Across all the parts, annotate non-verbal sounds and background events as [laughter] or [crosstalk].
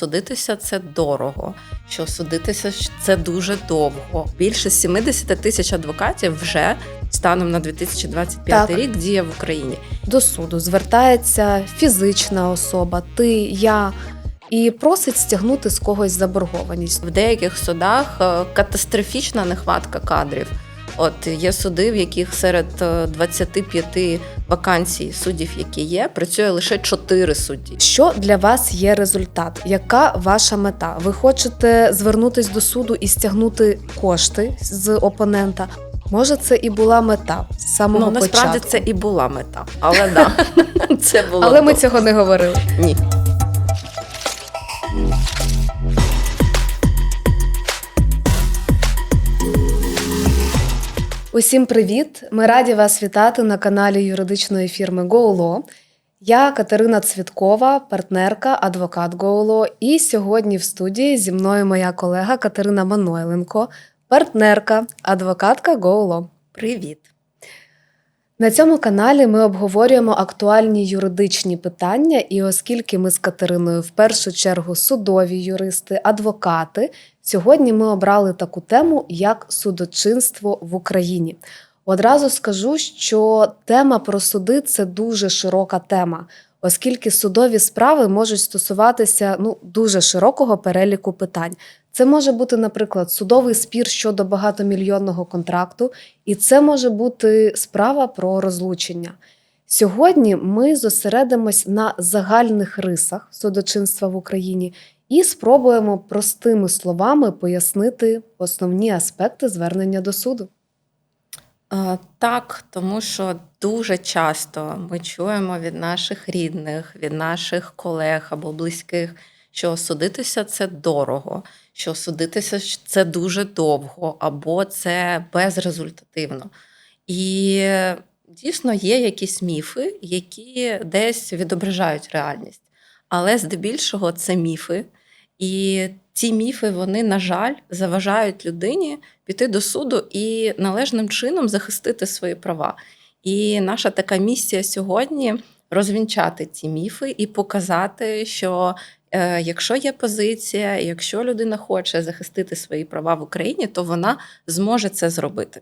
судитися це дорого, що судитися це дуже довго. Більше 70 тисяч адвокатів вже станом на 2025 Так. рік діє в Україні. До суду звертається фізична особа, ти, я, і просить стягнути з когось заборгованість. В деяких судах е, катастрофічна нехватка кадрів. От є суди, в яких серед е, 25 вакансій суддів, які є, працює лише 4 судді. Що для вас є результат? Яка ваша мета? Ви хочете звернутись до суду і стягнути кошти з опонента? Може, це і була мета з самого Ну насправді початку. це і була мета, але да, [laughs] це було Але ми цього не говорили. ні. Усім привіт! Ми раді вас вітати на каналі юридичної фірми GoLaw. Я Катерина Цвіткова, партнерка, адвокат GoLaw. І сьогодні в студії зі мною моя колега Катерина Манойленко, партнерка, адвокатка GoLaw. Привіт. На цьому каналі ми обговорюємо актуальні юридичні питання, і оскільки ми з Катериною в першу чергу судові юристи, адвокати, сьогодні ми обрали таку тему, як судочинство в Україні. Одразу скажу, що тема про суди це дуже широка тема, оскільки судові справи можуть стосуватися ну, дуже широкого переліку питань. Це може бути, наприклад, судовий спір щодо багатомільйонного контракту, і це може бути справа про розлучення. Сьогодні ми зосередимось на загальних рисах судочинства в Україні і спробуємо простими словами пояснити основні аспекти звернення до суду. Е, Так, тому що дуже часто ми чуємо від наших рідних, від наших колег або близьких, що судитися це дорого, що судитися це дуже довго, або це безрезультативно. І дійсно є якісь міфи, які десь відображають реальність. Але здебільшого це міфи. І ці міфи, вони, на жаль, заважають людині піти до суду і належним чином захистити свої права. І наша така місія сьогодні розвінчати ці міфи і показати, що е, якщо є позиція, якщо людина хоче захистити свої права в Україні, то вона зможе це зробити.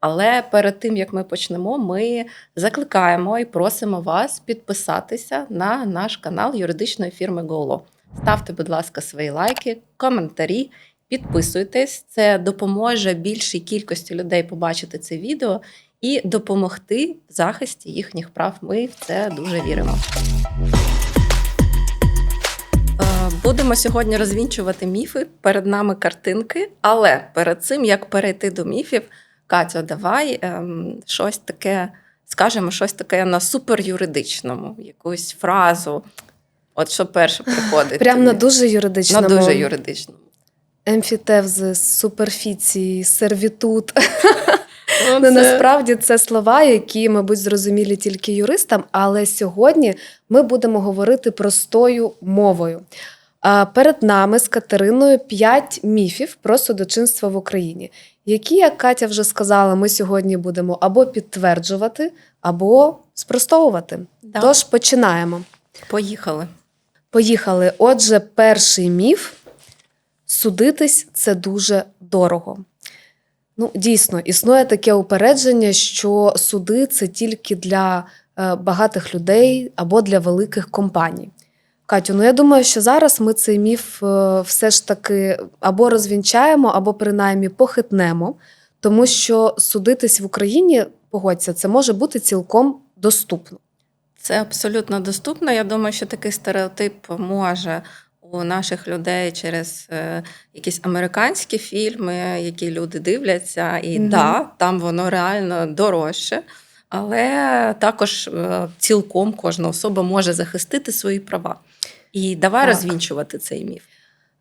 Але перед тим як ми почнемо, ми закликаємо і просимо вас підписатися на наш канал юридичної фірми GoLaw. Ставте, будь ласка, свої лайки, коментарі, підписуйтесь. Це допоможе більшій кількості людей побачити це відео і допомогти в захисті їхніх прав. Ми в це дуже віримо. Е, Будемо сьогодні розвінчувати міфи. Перед нами картинки, але перед цим як перейти до міфів, Катя, давай ем, щось таке, скажемо щось таке на суперюридичному, якусь фразу. От що перше приходить. Прямо на дуже на юридичному. дуже юридичному. Емфітевзис, суперфіції, сервітут. Ну, Ну, це- насправді це слова, які, мабуть, зрозумілі тільки юристам, але сьогодні ми будемо говорити простою мовою. Перед нами з Катериною п'ять міфів про судочинство в Україні, які, як Катя вже сказала, ми сьогодні будемо або підтверджувати, або спростовувати. Да. Тож починаємо. Поїхали. Поїхали. Отже, перший міф: судитись це дуже дорого. Ну, дійсно, існує таке упередження, що суди це тільки для е, багатих людей або для великих компаній. Катю, ну я думаю, що зараз ми цей міф е, все ж таки або розвінчаємо, або принаймні похитнемо, тому що судитись в Україні, погодься, це може бути цілком доступно. Це абсолютно доступно. Я думаю, що такий стереотип може у наших людей через е, якісь американські фільми, які люди дивляться, і Мгм. да, там воно реально дорожче. Але також е, цілком кожна особа може захистити свої права. І давай Так. розвінчувати цей міф.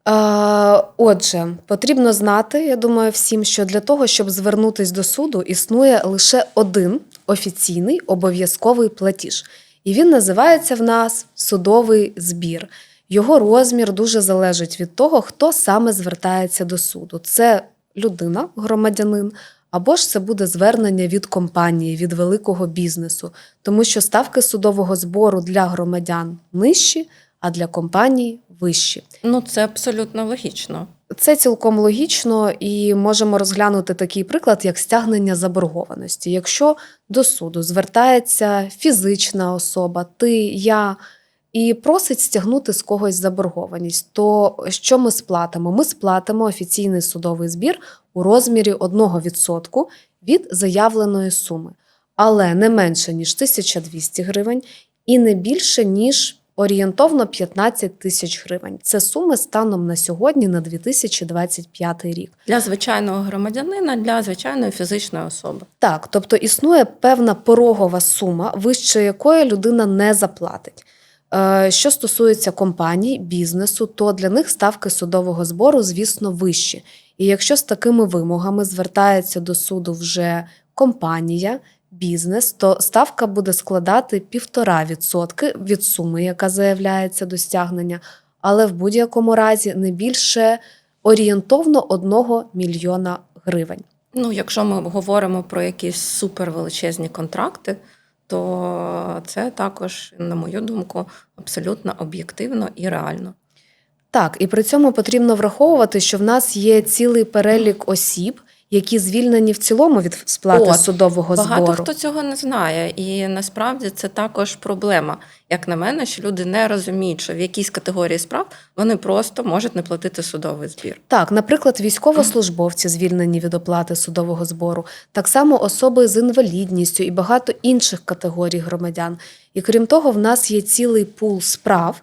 Е, Отже, потрібно знати, я думаю, всім, що для того, щоб звернутись до суду, існує лише один офіційний обов'язковий платіж. І він називається в нас судовий збір. Його розмір дуже залежить від того, хто саме звертається до суду. Це людина, громадянин, або ж це буде звернення від компанії, від великого бізнесу, тому що ставки судового збору для громадян нижчі, а для компаній вищі. Ну, це абсолютно логічно. Це цілком логічно, і можемо розглянути такий приклад, як стягнення заборгованості. Якщо до суду звертається фізична особа, ти, я, і просить стягнути з когось заборгованість, то що ми сплатимо? Ми сплатимо офіційний судовий збір у розмірі 1% від заявленої суми, але не менше ніж 1200 гривень і не більше ніж орієнтовно 15 тисяч гривень. Це суми станом на сьогодні на 2025 рік. Для звичайного громадянина, для звичайної фізичної особи. Так, тобто існує певна порогова сума, вище якої людина не заплатить. Е, Що стосується компаній, бізнесу, то для них ставки судового збору, звісно, вищі. І якщо з такими вимогами звертається до суду вже компанія, бізнес, то ставка буде складати 1,5% від суми, яка заявляється до стягнення, але в будь-якому разі не більше орієнтовно 1 мільйона гривень. Ну, якщо ми говоримо про якісь супервеличезні контракти, то це також, на мою думку, абсолютно об'єктивно і реально. Так, і при цьому потрібно враховувати, що в нас є цілий перелік осіб, які звільнені в цілому від сплати От, судового Багато збору. хто цього не знає, і насправді це також проблема. Як на мене, що люди не розуміють, що в якійсь категорії справ вони просто можуть не платити судовий збір. Так, наприклад, військовослужбовці звільнені від оплати судового збору, так само особи з інвалідністю і багато інших категорій громадян. І крім того, в нас є цілий пул справ,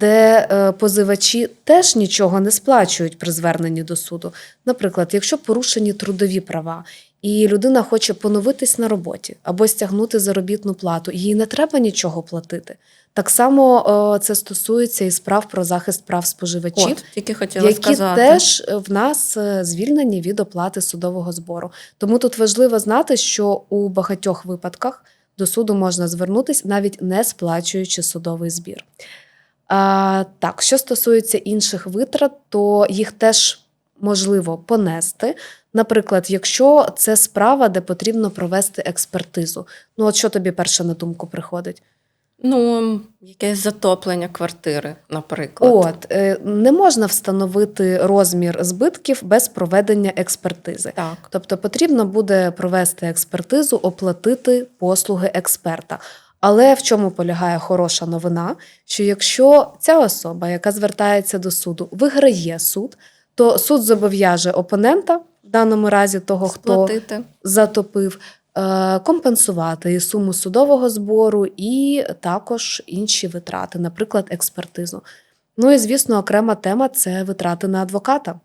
де е, позивачі теж нічого не сплачують при зверненні до суду. Наприклад, якщо порушені трудові права. І людина хоче поновитись на роботі або стягнути заробітну плату, їй не треба нічого платити. Так само е, це стосується і справ про захист прав споживачів, От, тільки хотіла які сказати. теж в нас е, звільнені від оплати судового збору. Тому тут важливо знати, що у багатьох випадках до суду можна звернутися, навіть не сплачуючи судовий збір. Так, що стосується інших витрат, то їх теж можливо понести. Наприклад, якщо це справа, де потрібно провести експертизу. Ну, от що тобі перше на думку приходить? Ну, якесь затоплення квартири, наприклад. От е, не можна встановити розмір збитків без проведення експертизи. Так. Тобто потрібно буде провести експертизу, оплатити послуги експерта. Але в чому полягає хороша новина? Що якщо ця особа, яка звертається до суду, виграє суд, то суд зобов'яже опонента, в даному разі того, хто Сплатити. затопив, е, компенсувати і суму судового збору, і також інші витрати, наприклад, експертизу. Ну і звісно, окрема тема це витрати на адвоката.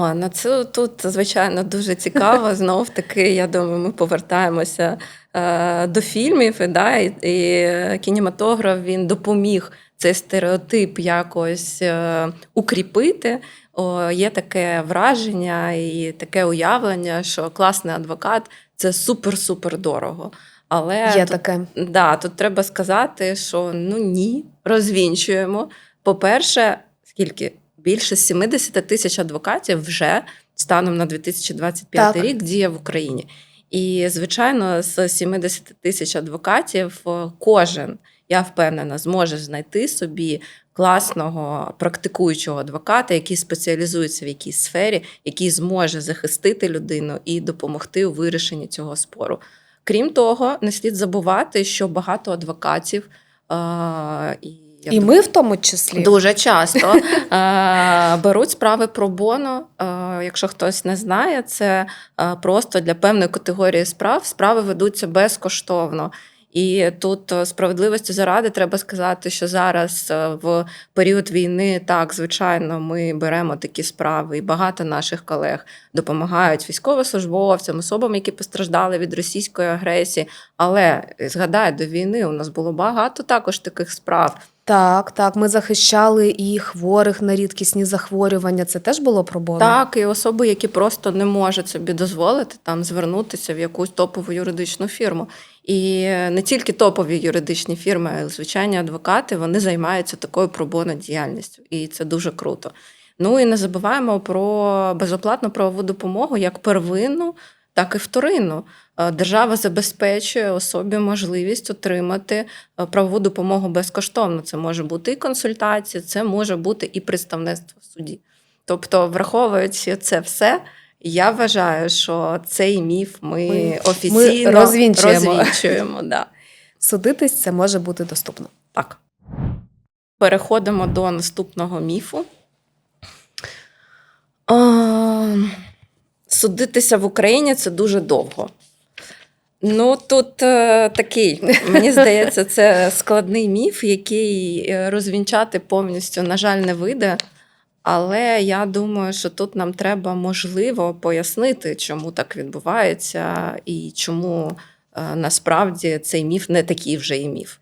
О, на це тут, звичайно, дуже цікаво. [laughs] Знов таки, я думаю, ми повертаємося е, до фільмів, і, да, і, і кінематограф він допоміг цей стереотип якось е, укріпити. О, є таке враження і таке уявлення, що класний адвокат це супер-супер дорого. Але Є тут таке. Да, тут треба сказати, що ну ні, розвінчуємо. По-перше, скільки більше 70 тисяч адвокатів вже станом на 2025 Так. рік діє в Україні. І, звичайно, з 70 тисяч адвокатів е, кожен, я впевнена, зможе знайти собі класного практикуючого адвоката, який спеціалізується в якійсь сфері, який зможе захистити людину і допомогти у вирішенні цього спору. Крім того, не слід забувати, що багато адвокатів е, і І ми в тому числі. Дуже часто [laughs] е, беруть справи про боно. Е, якщо хтось не знає, це е, просто для певної категорії справ справи ведуться безкоштовно. І тут справедливості заради треба сказати, що зараз в період війни так, звичайно, ми беремо такі справи, і багато наших колег допомагають військовослужбовцям, особам, які постраждали від російської агресії. Але згадай, до війни у нас було багато також таких справ. Так, так. Ми захищали і хворих на рідкісні захворювання. Це теж було пробоно. Так, і особи, які просто не можуть собі дозволити там звернутися в якусь топову юридичну фірму. І не тільки топові юридичні фірми, а й звичайні адвокати вони займаються такою пробоно діяльністю, і це дуже круто. Ну і не забуваємо про безоплатну правову допомогу як первинну, так і вторинну. Е, держава забезпечує особі можливість отримати е, правову допомогу безкоштовно. Це може бути і консультація, це може бути і представництво в суді. Тобто, враховуючи це все, я вважаю, що цей міф ми, Ми- офіційно ми розвінчуємо. розвінчуємо, да. Судитись це може бути доступно. Так. Переходимо до наступного міфу. А, судитися в Україні це дуже довго. Ну, тут е, такий, [laughs] мені здається, це складний міф, який е, розвінчати повністю, на жаль, не вийде. Але я думаю, що тут нам треба можливо пояснити, чому так відбувається, і чому е, насправді цей міф не такий вже і міф.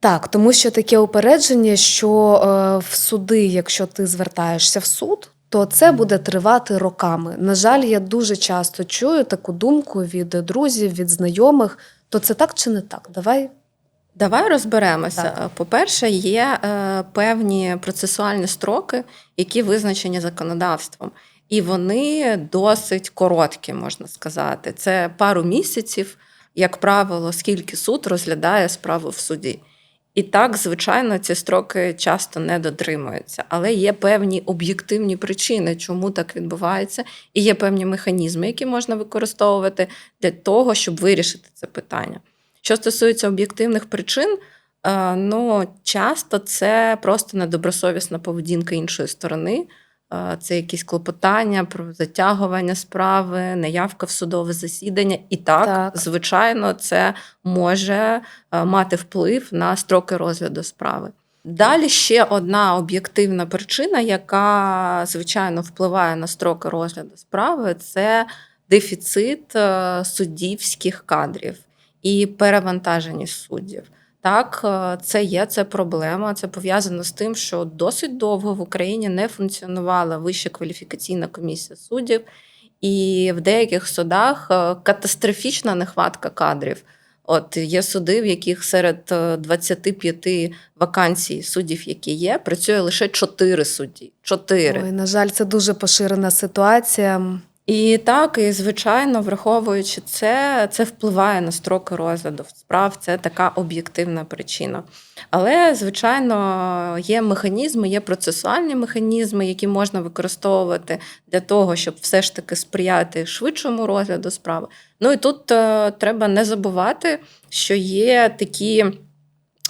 Так, тому що таке упередження, що е, в суди, якщо ти звертаєшся в суд, то це буде тривати роками. На жаль, я дуже часто чую таку думку від друзів, від знайомих. То це так чи не так? Давай Давай розберемося. По-перше, є е, певні процесуальні строки, які визначені законодавством, і вони досить короткі, можна сказати. Це пару місяців, як правило, скільки суд розглядає справу в суді. І так, звичайно, ці строки часто не дотримуються, але є певні об'єктивні причини, чому так відбувається, і є певні механізми, які можна використовувати для того, щоб вирішити це питання. Що стосується об'єктивних причин, е, ну часто це просто недобросовісна поведінка іншої сторони. Це якісь клопотання про затягування справи, неявка в судове засідання. І так, Так. звичайно, це може е, мати вплив на строки розгляду справи. Далі ще одна об'єктивна причина, яка звичайно впливає на строки розгляду справи, це дефіцит е, суддівських кадрів і перевантаженість суддів. Так, е, це є це проблема. Це пов'язано з тим, що досить довго в Україні не функціонувала вища кваліфікаційна комісія суддів, і в деяких судах е, катастрофічна нехватка кадрів. От є суди, в яких серед е, 25 вакансій суддів, які є, працює лише 4 судді. 4. Ой, на жаль, це дуже поширена ситуація. І так, і звичайно, враховуючи це, це впливає на строки розгляду справ. Це така об'єктивна причина. Але, звичайно, є механізми, є процесуальні механізми, які можна використовувати для того, щоб все ж таки сприяти швидшому розгляду справи. Ну і тут е, треба не забувати, що є такі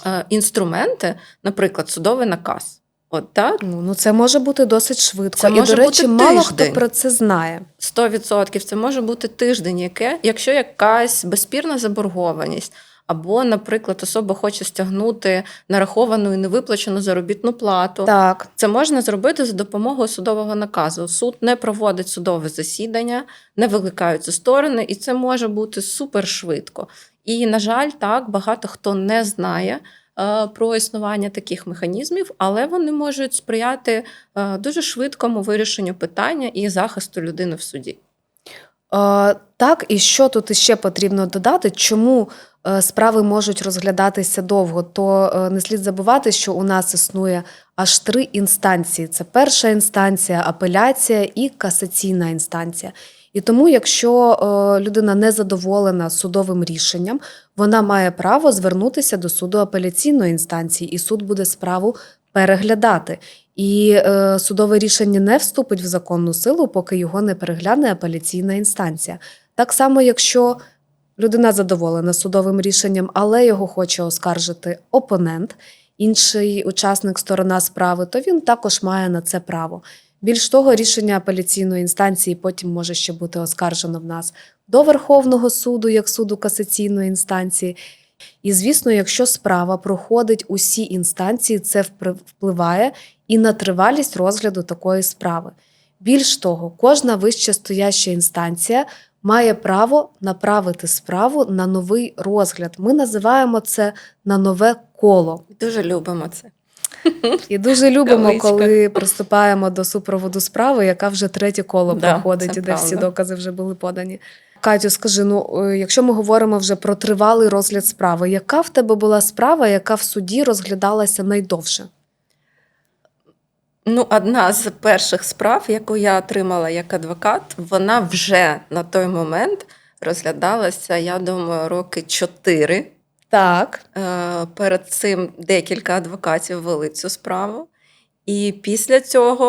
е, інструменти, наприклад, судовий наказ. От так. Ну, ну це може бути досить швидко. Це і, може до речі, бути мало хто про це знає. 100% це може бути тиждень, яке, якщо якась безспірна заборгованість, або, наприклад, особа хоче стягнути нараховану і невиплачену заробітну плату. Так, Це можна зробити за допомогою судового наказу. Суд не проводить судове засідання, не викликаються сторони, і це може бути супер швидко. І, на жаль, так багато хто не знає про існування таких механізмів, але вони можуть сприяти е, дуже швидкому вирішенню питання і захисту людини в суді. Е, так, і що тут іще потрібно додати, чому е, справи можуть розглядатися довго, то е, не слід забувати, що у нас існує аж три інстанції: це перша інстанція, апеляція і касаційна інстанція. І тому, якщо е, людина не задоволена судовим рішенням, вона має право звернутися до суду апеляційної інстанції, і суд буде справу переглядати. І е, судове рішення не вступить в законну силу, поки його не перегляне апеляційна інстанція. Так само, якщо людина задоволена судовим рішенням, але його хоче оскаржити опонент, інший учасник сторона справи, то він також має на це право. Більш того, рішення апеляційної інстанції потім може ще бути оскаржено в нас до Верховного суду, як суду касаційної інстанції. І звісно, якщо справа проходить усі інстанції, це впливає і на тривалість розгляду такої справи. Більш того, кожна вище стояща інстанція має право направити справу на новий розгляд. Ми називаємо це на нове коло. Дуже любимо це. І дуже любимо, Кавичка. коли приступаємо до супроводу справи, яка вже третє коло Да, проходить, де всі докази вже були подані. Катю, скажи, ну е, якщо ми говоримо вже про тривалий розгляд справи, яка в тебе була справа, яка в суді розглядалася найдовше? Ну, одна з перших справ, яку я отримала як адвокат, вона вже на той момент розглядалася, я думаю, роки чотири. Так. Е, Перед цим декілька адвокатів вели цю справу. І після цього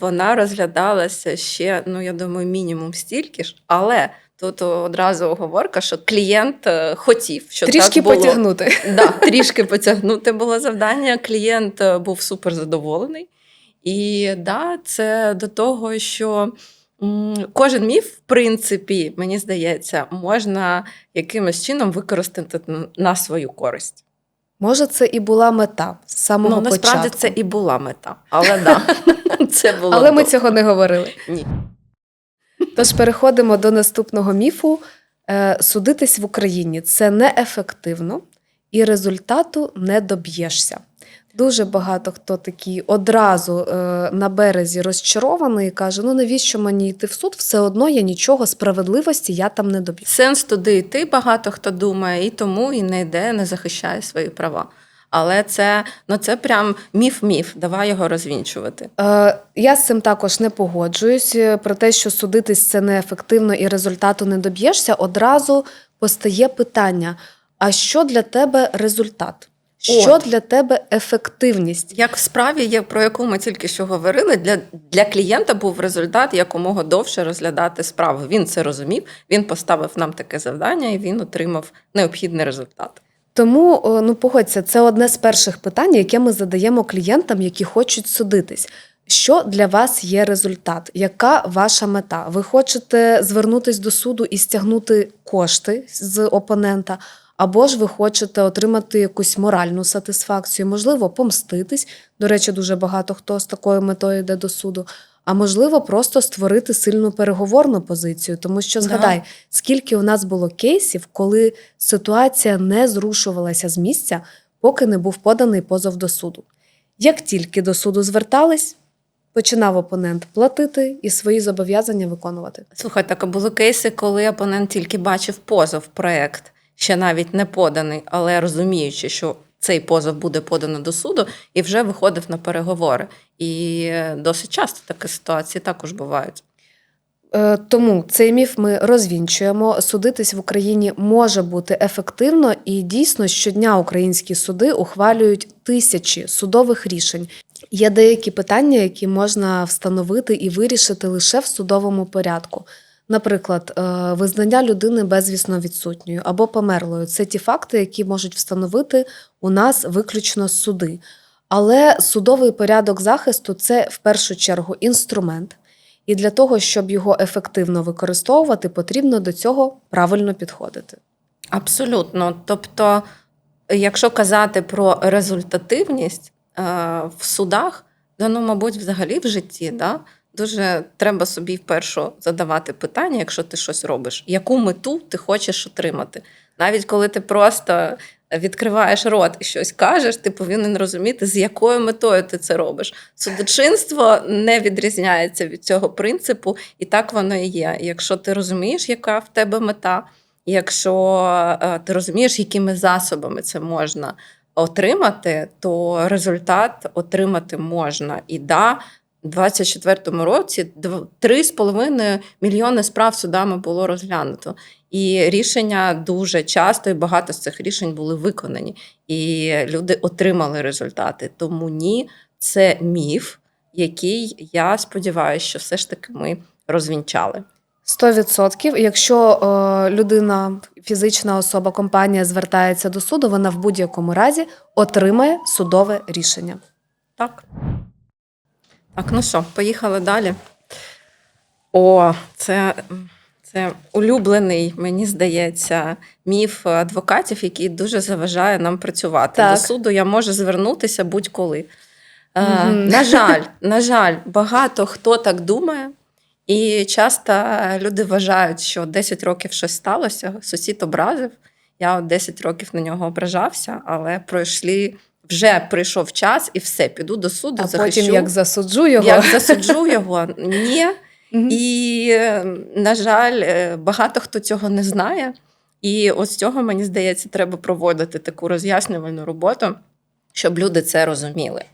вона розглядалася ще, ну я думаю, мінімум стільки ж. Але тут одразу оговорка, що клієнт е, хотів, що Трішки так було. потягнути. Да, трішки потягнути було завдання. Клієнт е, був супер задоволений. І да, це до того, що кожен міф, в принципі, мені здається, можна якимось чином використати на- свою користь. Може, це і була мета з самого ну, насправді початку. це і була мета. Але да, [laughs] це було. Але ми цього не говорили. Ні. Тож переходимо до наступного міфу. Е, Судитись в Україні це неефективно і результату не доб'єшся. Дуже багато хто такий одразу е, на березі розчарований і каже: ну навіщо мені йти в суд? Все одно я нічого справедливості я там не доб'ю. Сенс туди йти багато хто думає, і тому і не йде, не захищає свої права. Але це, ну, це прям міф-міф. Давай його розвінчувати. Е, Я з цим також не погоджуюсь. Про те, що судитись це неефективно і результату не доб'єшся, одразу постає питання: а що для тебе результат? Що От. для тебе ефективність? Як в справі, є, про яку ми тільки що говорили, для, для клієнта був результат якомога довше розглядати справу. Він це розумів, він поставив нам таке завдання і він отримав необхідний результат. Тому ну погодься, це одне з перших питань, яке ми задаємо клієнтам, які хочуть судитись. Що для вас є результат? Яка ваша мета? Ви хочете звернутись до суду і стягнути кошти з опонента, або ж ви хочете отримати якусь моральну сатисфакцію, можливо, помститись. До речі, дуже багато хто з такою метою йде до суду. А можливо, просто створити сильну переговорну позицію, тому що Да. згадай, скільки у нас було кейсів, коли ситуація не зрушувалася з місця, поки не був поданий позов до суду. Як тільки до суду звертались, починав опонент платити і свої зобов'язання виконувати. Слухай, так а були кейси, коли опонент тільки бачив позов проект, ще навіть не поданий, але розуміючи, що цей позов буде подано до суду, і вже виходив на переговори. І е, досить часто такі ситуації також бувають. Е, Тому цей міф ми розвінчуємо. Судитись в Україні може бути ефективно, і дійсно щодня українські суди ухвалюють тисячі судових рішень. Є деякі питання, які можна встановити і вирішити лише в судовому порядку. Наприклад, е, визнання людини безвісно відсутньою або померлою це ті факти, які можуть встановити у нас виключно суди. Але судовий порядок захисту це в першу чергу інструмент. І для того, щоб його ефективно використовувати, потрібно до цього правильно підходити. Абсолютно. Тобто, якщо казати про результативність е, в судах, да, ну, мабуть, взагалі в житті, да, дуже треба собі вперше задавати питання, якщо ти щось робиш, яку мету ти хочеш отримати. Навіть коли ти просто відкриваєш рот і щось кажеш, ти повинен розуміти, з якою метою ти це робиш. Судочинство не відрізняється від цього принципу, і так воно і є. Якщо ти розумієш, яка в тебе мета, якщо е, ти розумієш, якими засобами це можна отримати, то результат отримати можна. І да, у 2024 році дв- 3,5 мільйони справ судами було розглянуто. І рішення дуже часто і багато з цих рішень були виконані, і люди отримали результати. Тому ні, це міф, який я сподіваюся, що все ж таки ми розвінчали. 100%. Якщо е, людина, фізична особа, компанія звертається до суду, вона в будь-якому разі отримає судове рішення. Так. Так, ну що, поїхали далі. О, це, це улюблений, мені здається, міф адвокатів, який дуже заважає нам працювати. Так. До суду я можу звернутися будь-коли. Мгм. На жаль, [laughs] на жаль, багато хто так думає. І часто люди вважають, що 10 років щось сталося, сусід образив. Я от 10 років на нього ображався, але пройшли, вже прийшов час і все, піду до суду, А захищу. потім як засуджу його. Як засуджу його, ні. [laughs] Мгм. І, е, на жаль, е, багато хто цього не знає. І ось цього, мені здається, треба проводити таку роз'яснювальну роботу, щоб люди це розуміли.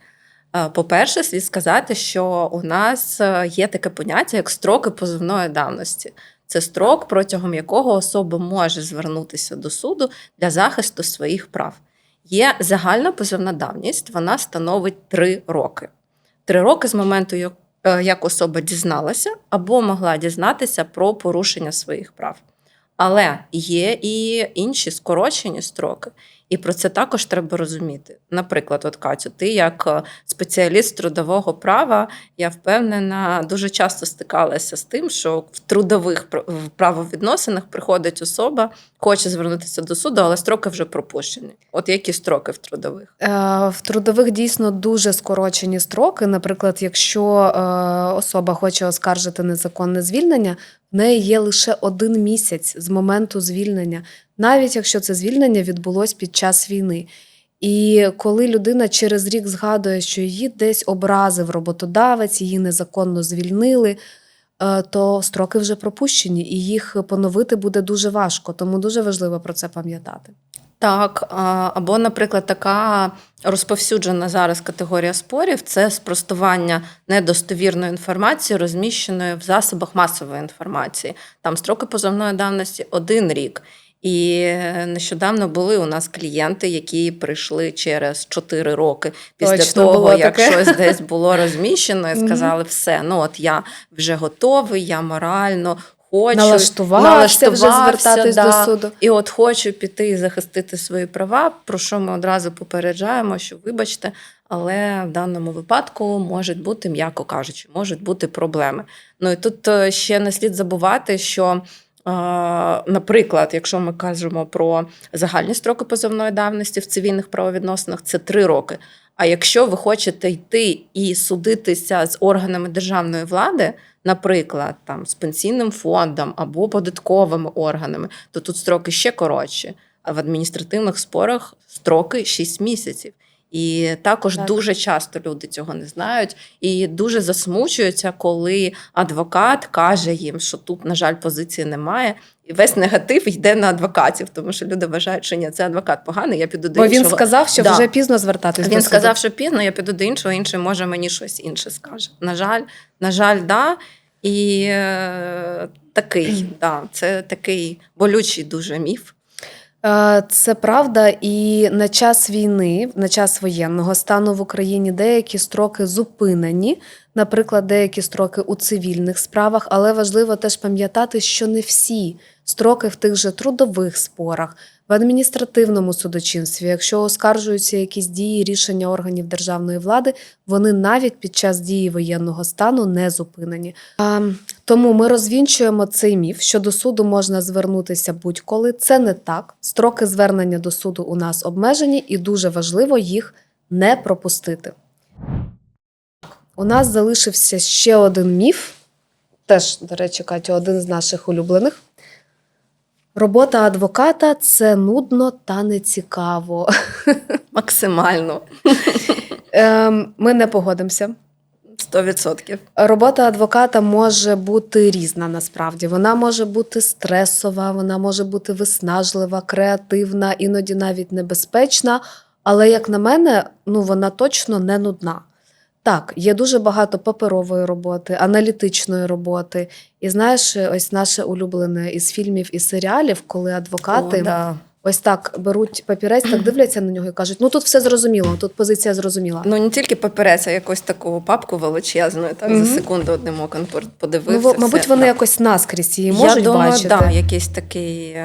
По-перше, слід сказати, що у нас е, є таке поняття, як строки позовної давності. Це строк, протягом якого особа може звернутися до суду для захисту своїх прав. Є загальна позовна давність, вона становить 3 роки. Три роки з моменту, е, як особа дізналася або могла дізнатися про порушення своїх прав. Але є і інші скорочені строки, і про це також треба розуміти. Наприклад, от Катю, ти як е, спеціаліст трудового права, я впевнена, дуже часто стикалася з тим, що в трудових пр- правовідносинах приходить особа, хоче звернутися до суду, але строки вже пропущені. От які строки в трудових? Е, В трудових дійсно дуже скорочені строки. Наприклад, якщо е, особа хоче оскаржити незаконне звільнення, в неї є лише один місяць з моменту звільнення, навіть якщо це звільнення відбулось під час війни. І коли людина через рік згадує, що її десь образив роботодавець, її незаконно звільнили, е, то строки вже пропущені, і їх поновити буде дуже важко. Тому дуже важливо про це пам'ятати. Так, або, наприклад, така розповсюджена зараз категорія спорів це спростування недостовірної інформації, розміщеної в засобах масової інформації. Там строки позовної давності один рік. І нещодавно були у нас клієнти, які прийшли через 4 роки після Точно того, як таке. щось десь [laughs] було розміщено, і сказали: все, ну от я вже готовий, я морально хочу Налаштувався вже звертатись да. до суду. І от хочу піти і захистити свої права, про що ми одразу попереджаємо, що вибачте, але в даному випадку можуть бути, м'яко кажучи, можуть бути проблеми. Ну і тут е, ще не слід забувати, що. Наприклад, якщо ми кажемо про загальні строки позовної давності в цивільних правовідносинах, це три роки. А якщо ви хочете йти і судитися з органами державної влади, наприклад, там з пенсійним фондом або податковими органами, то тут строки ще коротші. А в адміністративних спорах строки 6 місяців. І також Так. дуже часто люди цього не знають і дуже засмучуються, коли адвокат каже їм, що тут, на жаль, позиції немає. І весь негатив йде на адвокатів, тому що люди вважають, що ні, це адвокат поганий, я піду до Бо він сказав, що Да. вже пізно звертатись до Він суду. сказав, що пізно, я піду до іншого, інший може мені щось інше скаже. На жаль, на жаль, да. І е, такий, [clears throat] да, це такий болючий дуже міф. Е, Це правда, і на час війни, на час воєнного стану в Україні деякі строки зупинені, наприклад, деякі строки у цивільних справах, але важливо теж пам'ятати, що не всі строки в тих же трудових спорах, в адміністративному судочинстві, якщо оскаржуються якісь дії, рішення органів державної влади, вони навіть під час дії воєнного стану не зупинені. А, тому ми розвінчуємо цей міф, що до суду можна звернутися будь-коли. Це не так. Строки звернення до суду у нас обмежені, і дуже важливо їх не пропустити. У нас залишився ще один міф. Теж, до речі, Катю, один з наших улюблених. Робота адвоката це нудно та нецікаво. [laughs] Максимально Ем, Ми не погодимося. 100%. Робота адвоката може бути різна насправді. Вона може бути стресова, вона може бути виснажлива, креативна, іноді навіть небезпечна. Але, як на мене, ну вона точно не нудна. Так, є дуже багато паперової роботи, аналітичної роботи. І знаєш, ось наше улюблене із фільмів і серіалів, коли адвокати О, да. ось так беруть папірець, так дивляться на нього і кажуть: ну тут все зрозуміло, тут позиція зрозуміла. Ну не тільки паперець, а якусь таку папку величезну, так Мгм. за секунду одним оком пор- Ну, мабуть, все, вони да. якось наскрізь її Я можуть думаю, бачити. Да, якийсь такий.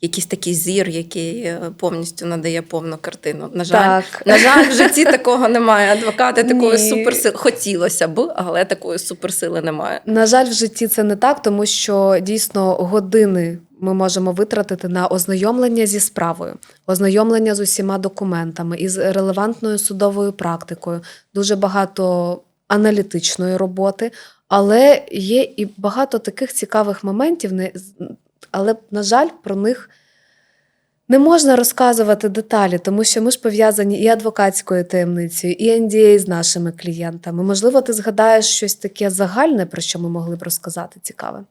Якийсь такий зір, який е, повністю надає повну картину. На жаль, Так. на жаль, в житті такого немає. Адвокати такої Ні. суперсили хотілося б, але такої суперсили немає. На жаль, в житті це не так, тому що дійсно години ми можемо витратити на ознайомлення зі справою, ознайомлення з усіма документами із релевантною судовою практикою, дуже багато аналітичної роботи, але є і багато таких цікавих моментів, але, на жаль, про них. Не можна розказувати деталі, тому що ми ж пов'язані і адвокатською таємницею, і NDA з нашими клієнтами. Можливо, ти згадаєш щось таке загальне, про що ми могли б розказати цікаве.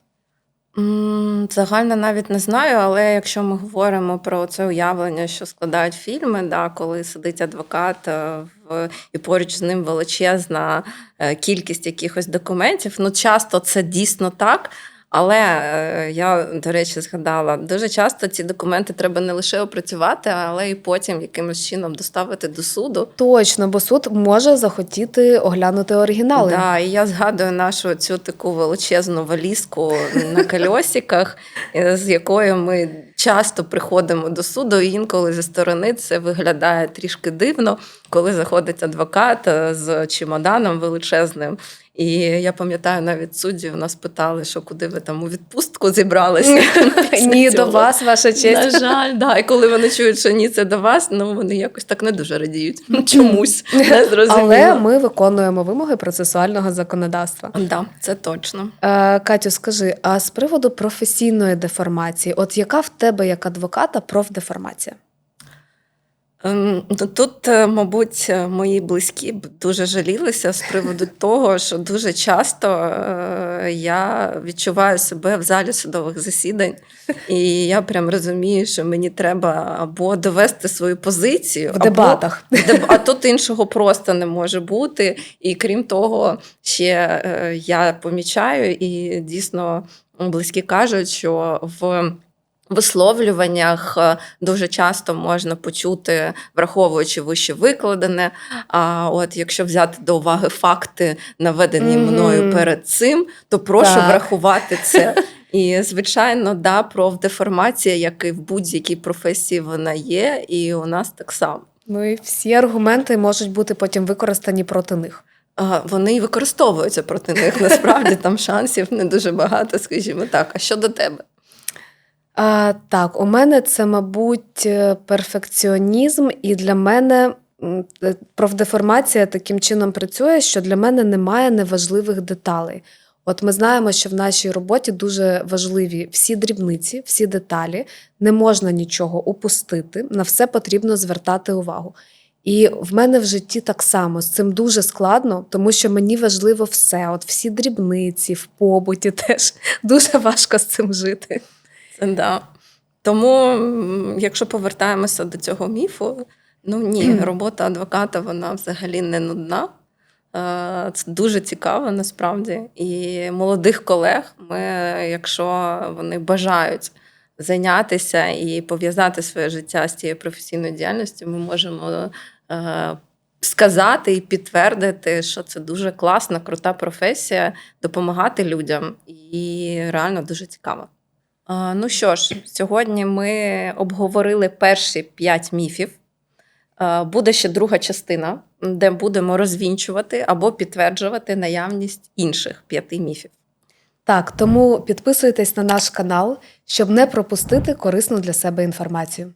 Загально навіть не знаю, але якщо ми говоримо про це уявлення, що складають фільми, да, коли сидить адвокат е, в, і поруч з ним величезна е, кількість якихось документів, ну часто це дійсно так. Але е, я, до речі, згадала, дуже часто ці документи треба не лише опрацювати, але і потім якимось чином доставити до суду. Точно, бо суд може захотіти оглянути оригінали. Да, і я згадую нашу цю таку величезну валізку на [laughs] кольосиках, е, з якою ми часто приходимо до суду. І інколи зі сторони це виглядає трішки дивно, коли заходить адвокат е, з чемоданом величезним. І я пам'ятаю, навіть судді в нас питали, що куди ви там у відпустку зібралися. [laughs] Ні, до вас, ваша честь. На жаль, да. І коли вони чують, що ні, це до вас, ну вони якось так не дуже радіють. Чомусь [laughs] не зрозуміло. Але ми виконуємо вимоги процесуального законодавства. Да, це точно. Е, Катю, скажи, а з приводу професійної деформації, от яка в тебе як адвоката профдеформація? Ем, Тут, е, мабуть, е, мої близькі б дуже жалілися з приводу [laughs] того, що дуже часто е, я відчуваю себе в залі судових засідань, і я прям розумію, що мені треба або довести свою позицію, В дебатах. Де- А тут іншого просто не може бути. І крім того, ще я помічаю, і дійсно близькі кажуть, що в висловлюваннях е, дуже часто можна почути, враховуючи вище викладене. А от якщо взяти до уваги факти, наведені Мгм. мною перед цим, то прошу Так. врахувати це. [laughs] І, звичайно, да, профдеформація, як і в будь-якій професії, вона є, і у нас так само. Ну і всі аргументи можуть бути потім використані проти них. Вони і використовуються проти них. Насправді там шансів не дуже багато, скажімо так. А щодо тебе? А, так, у мене це, мабуть, е, перфекціонізм, і для мене е, профдеформація таким чином працює, що для мене немає неважливих деталей. От ми знаємо, що в нашій роботі дуже важливі всі дрібниці, всі деталі, не можна нічого упустити, на все потрібно звертати увагу. І в мене в житті так само з цим дуже складно, тому що мені важливо все. От всі дрібниці в побуті [laughs] теж дуже важко з цим жити. Да. Тому, якщо повертаємося до цього міфу, ну ні, робота адвоката вона взагалі не нудна. Е, Це дуже цікаво насправді. І молодих колег, ми, якщо вони бажають зайнятися і пов'язати своє життя з цією професійною діяльністю, ми можемо е, сказати і підтвердити, що це дуже класна, крута професія, допомагати людям. І реально дуже цікаво. Ну що ж, сьогодні ми обговорили перші п'ять міфів. Буде ще друга частина, де будемо розвінчувати або підтверджувати наявність інших п'яти міфів. Так, тому підписуйтесь на наш канал, щоб не пропустити корисну для себе інформацію.